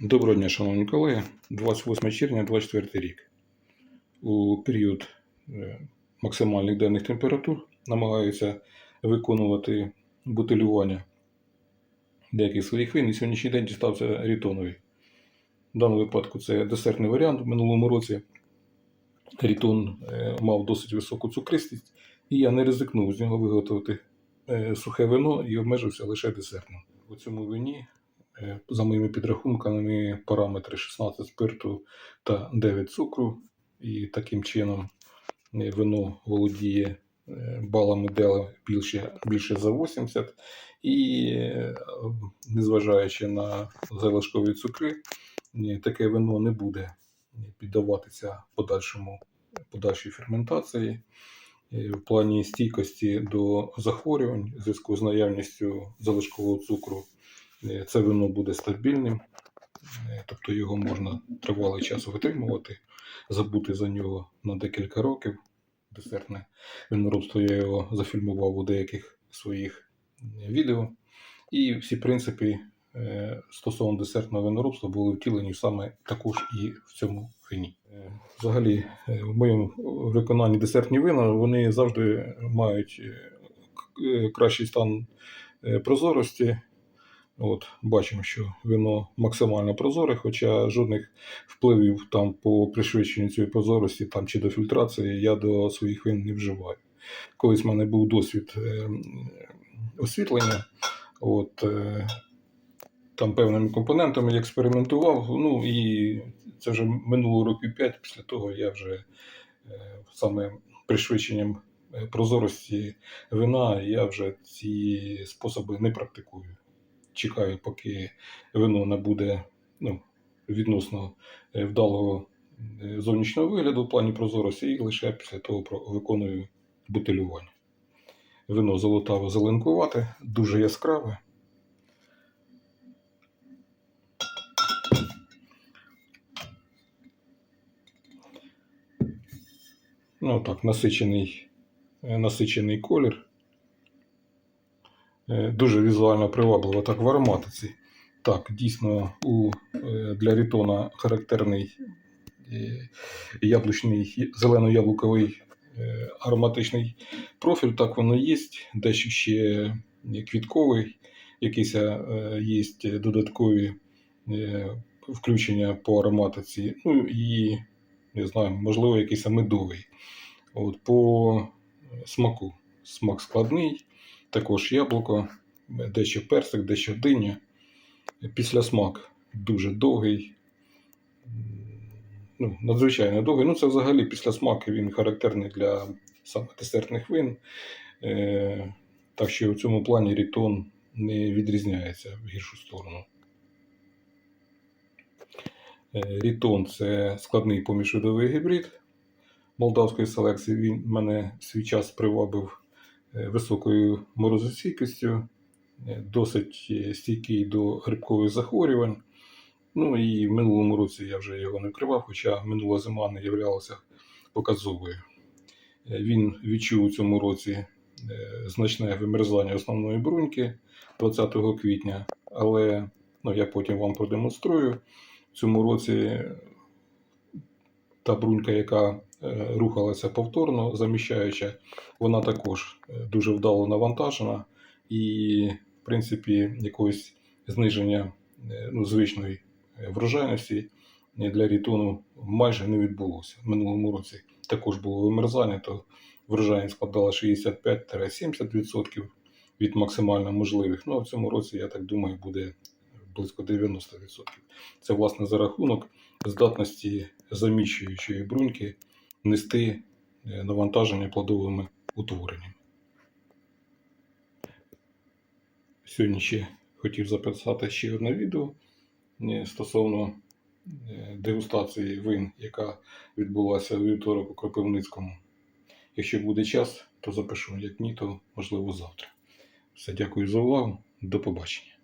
Доброго дня, шановні колеги. 28 червня 2024 рік. У період е, максимальних денних температур намагаються виконувати бутилювання деяких своїх вин. І сьогоднішній день дістався рітоновий. В даному випадку це десертний варіант. В минулому році рітон е, мав досить високу цукристість, і я не ризикнув з нього виготовити е, сухе вино і обмежився лише десертним. У цьому вині За моїми підрахунками, параметри 16 спирту та 9 цукру. І таким чином е, вино володіє е, балами дела більше, більше за 80. І е, незважаючи на залишкові цукри, е, таке вино не буде піддаватися подальшому, подальшій ферментації. Е, В плані стійкості до захворювань в зв'язку з наявністю залишкового цукру Е, це вино буде стабільним, е, тобто його можна тривалий час витримувати, забути за нього на декілька років. Десертне виноробство я його зафільмував у деяких своїх е, відео. І всі принципи е, стосовно десертного виноробства були втілені саме також і в цьому вині. Е, Взагалі, е, в моєму виконанні десертні вина вони завжди мають е, е, кращий стан е, прозорості. От, бачимо, що вино максимально прозоре, хоча жодних впливів там по пришвидшенню цієї прозорості там, чи до фільтрації я до своїх вин не вживаю. Колись в мене був досвід е, освітлення, от, е, там певними компонентами я експериментував. Ну і це вже минуло років 5 після того я вже е, саме пришвидшенням е, прозорості вина я вже ці способи не практикую чекаю, поки вино набуде ну, відносно е, вдалого е, зовнішнього вигляду в плані прозорості, і лише після того виконую бутилювання. Вино золотаво зеленкувате, дуже яскраве. Ну так, насичений, е, насичений колір. Е, Дуже візуально привабливо так в ароматиці. Так, дійсно, у, е, для рітона характерний е, яблучний, зелено-яблуковий ароматичний профіль, так воно є. Дещо ще квітковий, якісь є додаткові включення по ароматиці. Ну і не знаю, можливо, якийсь медовий. От, по смаку. Смак складний також яблуко, дещо персик, дещо диня. Після смак дуже довгий, ну, надзвичайно довгий. Ну, це взагалі після смак він характерний для саме десертних вин. Е, так що в цьому плані рітон не відрізняється в гіршу сторону. Е, Рітон це складний поміжвидовий гібрид молдавської селекції. Він мене свій час привабив високою морозостійкістю, е, досить е, стійкий до грибкових захворювань. Ну і в минулому році я вже його не вкривав, хоча минула зима не являлася показовою. Е, Він відчув у цьому році е, значне вимерзання основної бруньки 20 квітня, але ну, я потім вам продемонструю. В цьому році та брунька, яка е, рухалася повторно, заміщаюча, вона також е, дуже вдало навантажена, і, в принципі, якогось зниження е, ну, звичної е, врожайності е, для рітону майже не відбулося. В минулому році також було вимерзання, то врожайність складала 65-70% від максимально можливих. Ну а в цьому році, я так думаю, буде близько 90%. Це власне за рахунок здатності заміщуючої бруньки нести е, навантаження плодовими утвореннями. Сьогодні ще хотів записати ще одне відео е, стосовно е, дегустації вин, яка відбулася у вівторок у Кропивницькому. Якщо буде час, то запишу. Як ні, то можливо завтра. Все, дякую за увагу. До побачення.